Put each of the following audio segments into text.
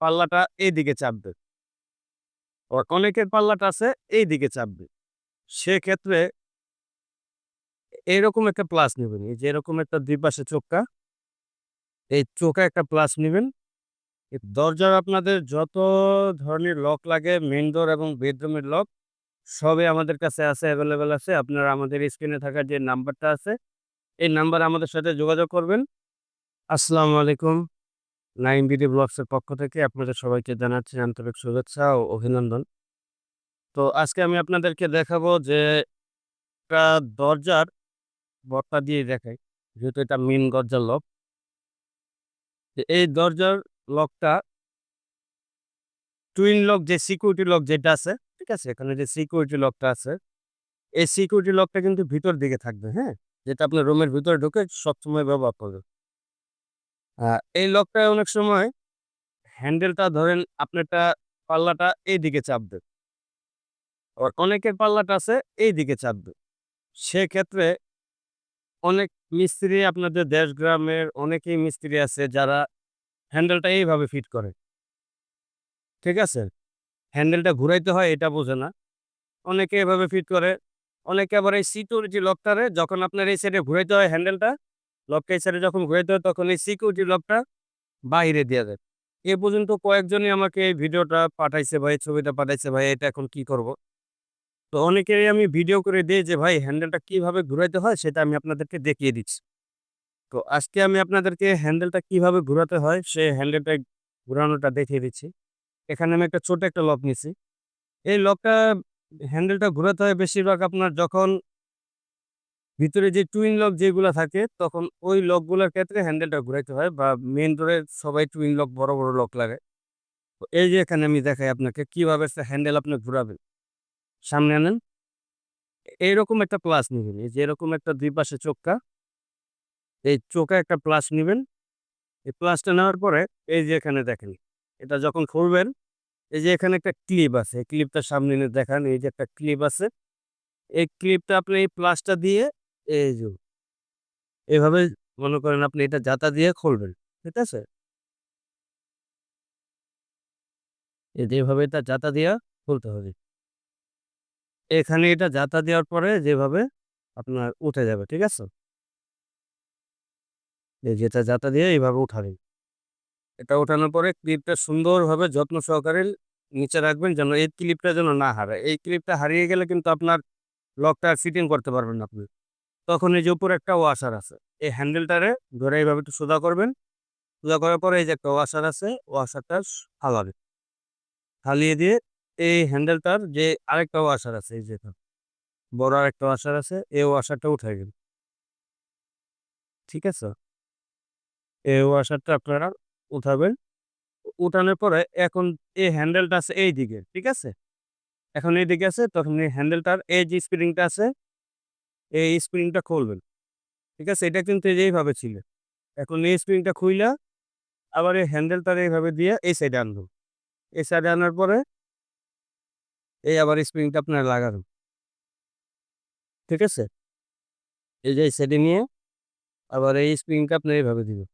পাল্লাটা এইদিকে চাপবে আর অনেকের পাল্লাটা আছে, এইদিকে চাপবে সেক্ষেত্রে এরকম একটা প্লাস নেবেন। এই যে এরকম একটা দুই পাশে চোখটা, এই চোখে একটা প্লাস নেবেন। দরজার আপনাদের যত ধরনের লক লাগে মেন ডোর এবং বেডরুমের লক সবই আমাদের কাছে আছে অ্যাভেলেবেল আছে। আপনারা আমাদের স্ক্রিনে থাকা যে নাম্বারটা আছে, এই নাম্বার আমাদের সাথে যোগাযোগ করবেন। আসসালামু আলাইকুম। নাইন বিডি ব্লগসের পক্ষ থেকে আপনাদের সবাইকে জানাচ্ছি আন্তরিক শুভেচ্ছা ও অভিনন্দন। তো আজকে আমি আপনাদেরকে দেখাবো যে একটা দরজার বর্তা দিয়ে দেখাই, যেহেতু এটা মেন দরজার লক এই দরজার লকটা টুইন লক যে সিকিউরিটি লক যেটা আছে, ঠিক আছে? এখানে যে সিকিউরিটি লকটা আছে, এই সিকিউরিটি লকটা কিন্তু ভিতর দিকে থাকবে হ্যাঁ? যেটা আপনার রুমের ভিতরে ঢুকে সবসময় ব্যবহার করবে। এই লকটা অনেক সময় হ্যান্ডেলটা ধরেন আপনারটা পাল্লাটা এই দিকে চাপবে আবার অনেকের পাল্লাটা আছে এই দিকে চাপবে সেক্ষেত্রে অনেক মিস্ত্রি আপনাদের দেশ গ্রামের অনেকেই মিস্ত্রি আছে যারা হ্যান্ডেলটা এইভাবে ফিট করে। ঠিক আছে? হ্যান্ডেলটা ঘুরাইতে হয় এটা বোঝে না। অনেকে এভাবে ফিট করে। অনেকে আবার এই সিকিউরিটি লকটারে যখন আপনার এই সাইডে ঘুরাইতে হয় হ্যান্ডেলটা লকটা এই যখন হয় তখন এই সিকিউরিটি লকটা বাইরে দেওয়া যায়। এ পর্যন্ত কয়েকজনই আমাকে এই ভিডিওটা পাঠাইছে ভাই, ছবিটা পাঠাইছে ভাই, এটা এখন কি করব? তো অনেকেরই আমি ভিডিও করে দিই যে, ভাই হ্যান্ডেলটা কীভাবে ঘুরাইতে হয়, সেটা আমি আপনাদেরকে দেখিয়ে দিচ্ছি। তো আজকে আমি আপনাদেরকে হ্যান্ডেলটা কীভাবে ঘুরাতে হয়, সে হ্যান্ডেলটা ঘুরানোটা দেখিয়ে দিচ্ছি। এখানে আমি একটা ছোট একটা লক নিছি এই লকটা হ্যান্ডেলটা ঘুরাতে হয় বেশিরভাগ আপনার যখন ভিতরে যে টুইন লক যেগুলো থাকে, তখন ওই লকগুলোর ক্ষেত্রে হ্যান্ডেলটা ঘুরাইতে হয় বা মেন ডোরে সবাই টুইন লক বড় বড় লক লাগে তো এই যে এখানে আমি দেখাই আপনাকে কীভাবে হ্যান্ডেল আপনি ঘুরাবেন সামনে আনেন। এইরকম একটা প্লাস নেবেন। এই যে এরকম একটা দুই পাশে চোখটা। এই চোখে একটা প্লাস নেবেন। এই প্লাসটা নেওয়ার পরে এই যে এখানে দেখেন, এটা যখন খুলবেন, এই যে এখানে একটা ক্লিপ আছে। এই ক্লিপটা সামনে এনে দেখান। এই যে একটা ক্লিপ আছে। এই ক্লিপটা আপনি এই প্লাসটা দিয়ে এই যে। এভাবে মনে করেন আপনি এটা জাতা দিয়ে খুলবেন, ঠিক আছে? যেভাবে এটা জাতা দিয়া খুলতে হবে। এখানে এটা জাতা দেওয়ার পরে যেভাবে আপনার উঠে যাবে, ঠিক আছে? যেটা জাতা দিয়ে এইভাবে উঠাবেন। এটা ওঠানোর পরে ক্লিপটা সুন্দরভাবে যত্ন সহকারে নিচে রাখবেন যেন এই ক্লিপটা যেন না হারায়। এই ক্লিপটা হারিয়ে গেলে কিন্তু আপনার লকটা ফিটিং করতে পারবেন আপনি। তখন এই যে উপরে একটা ওয়াশার আছে, এই হ্যান্ডেলটারে ধরে এইভাবে একটু সোজা করবেন। সোজা করার পরে এই যে একটা ওয়াশার আছে, ওয়াশারটা ফালাবে ফালিয়ে দিয়ে এই হ্যান্ডেলটার যে আরেকটা ওয়াশার আছে, এই যে বড় আরেকটা ওয়াশার আছে, এই ওয়াশারটা উঠে গেল ঠিক আছে? এই ওয়াশারটা আপনারা উঠাবেন। উঠানোর পরে এখন এই হ্যান্ডেলটা আছে এই দিকে ঠিক আছে? এখন এই দিকে আছে, তখন এই হ্যান্ডেলটার এই যে স্প্রিংটা আছে এই স্প্রিংটা খুলবেন। ঠিক আছে? এটা কিন্তু এইভাবে ছিল। এখন এই স্প্রিংটা খুইলা, আবার এই হ্যান্ডেলটার এইভাবে দিয়ে এই সাইডে আনব। এই সাইডে আনার পরে এই আবার স্প্রিংটা আপনার লাগাবেন। ঠিক আছে? এই যে সাইডে নিয়ে আবার এই স্প্রিংটা আপনার এইভাবে দিবেন।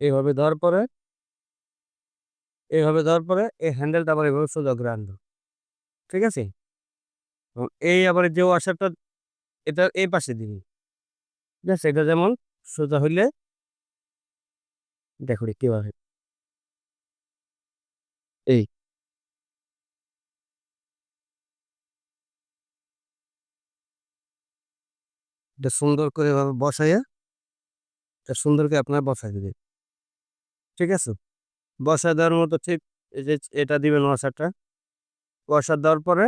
এইভাবে দেওয়ার পরে, এইভাবে দেওয়ার পরে এই হ্যান্ডেলটা আবার এইভাবে সোজা করে আনব। ঠিক আছে? এই আবার যে ওয়াশারটা এটা এই পাশে দিবি ঠিক আছে এটা যেমন সোজা হইলে দেখো কীভাবে এই। এটা সুন্দর করে এভাবে বসাইয়া, এটা সুন্দর করে আপনার বসাই দিবে ঠিক আছে? বসা দেওয়ার মতো ঠিক এই যে এটা দিবেন ওয়াশারটা ওয়াশার দেওয়ার পরে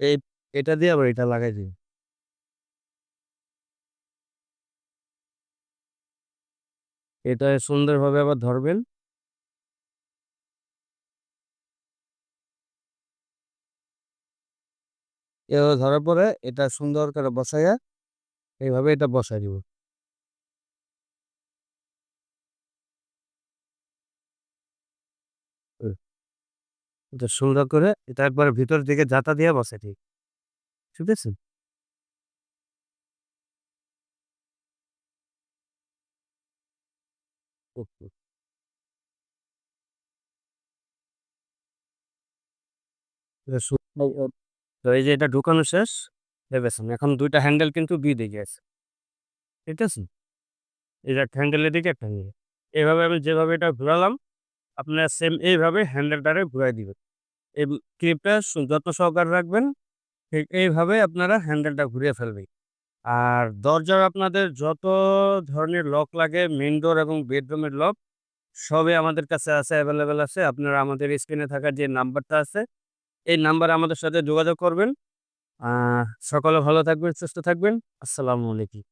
এই এটা দিয়ে আবার এটা লাগাই দিই। এটা সুন্দরভাবে আবার ধরবেন। এভাবে ধরার পরে এটা সুন্দর করে বসাইয়া এইভাবে এটা বসাই দিব। এটা সুন্দর করে এটা একবার ভিতর দিকে জাতা দিয়ে বসে ঠিক। ঠিক আছে? এই যে এটা ঢুকানো শেষ ভেবেছেন এখন দুইটা হ্যান্ডেল কিন্তু বি দিকে আছে ঠিক আছে? এটা হ্যান্ডেলের দিকে, একটা নিয়ে। এভাবে আমি যেভাবে এটা ঘুরালাম আপনারা সেম এইভাবে হ্যান্ডেলটারে ঘুরাই দিবেন। এই ক্লিপটা যত্ন সহকারে রাখবেন, ঠিক এইভাবে আপনারা হ্যান্ডেলটা ঘুরিয়ে ফেলবেন। আর দরজার আপনাদের যত ধরনের লক লাগে মেন ডোর এবং বেডরুমের লক সবই আমাদের কাছে আছে অ্যাভেলেবেল আছে। আপনারা আমাদের স্ক্রিনে থাকা যে নাম্বারটা আছে, এই নাম্বারে আমাদের সাথে যোগাযোগ করবেন। সকলে ভালো থাকবেন, সুস্থ থাকবেন। আসসালামু আলাইকুম।